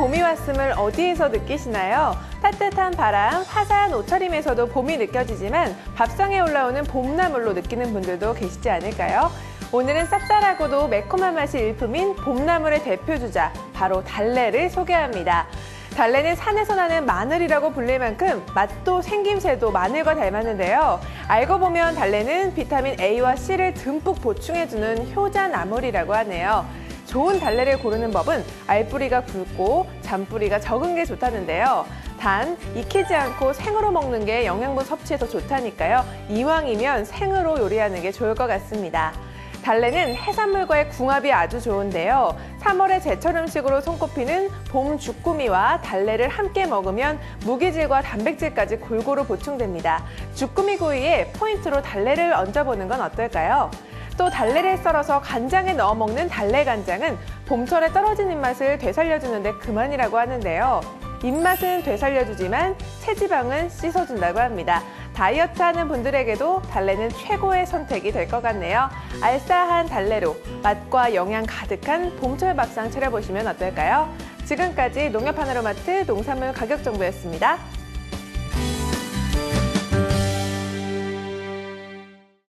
봄이 왔음을 어디에서 느끼시나요? 따뜻한 바람, 화사한 옷차림에서도 봄이 느껴지지만 밥상에 올라오는 봄나물로 느끼는 분들도 계시지 않을까요? 오늘은 쌉쌀하고도 매콤한 맛이 일품인 봄나물의 대표주자 바로 달래를 소개합니다. 달래는 산에서 나는 마늘이라고 불릴 만큼 맛도 생김새도 마늘과 닮았는데요. 알고 보면 달래는 비타민 A와 C를 듬뿍 보충해주는 효자나물이라고 하네요. 좋은 달래를 고르는 법은 알뿌리가 굵고 잔뿌리가 적은 게 좋다는데요. 단, 익히지 않고 생으로 먹는 게 영양분 섭취에 더 좋다니까요. 이왕이면 생으로 요리하는 게 좋을 것 같습니다. 달래는 해산물과의 궁합이 아주 좋은데요. 3월의 제철 음식으로 손꼽히는 봄 주꾸미와 달래를 함께 먹으면 무기질과 단백질까지 골고루 보충됩니다. 주꾸미 구이에 포인트로 달래를 얹어보는 건 어떨까요? 또 달래를 썰어서 간장에 넣어 먹는 달래 간장은 봄철에 떨어진 입맛을 되살려주는데 그만이라고 하는데요. 입맛은 되살려주지만 체지방은 씻어준다고 합니다. 다이어트 하는 분들에게도 달래는 최고의 선택이 될 것 같네요. 알싸한 달래로 맛과 영양 가득한 봄철 밥상 차려보시면 어떨까요? 지금까지 농협 하나로마트 농산물 가격 정보였습니다.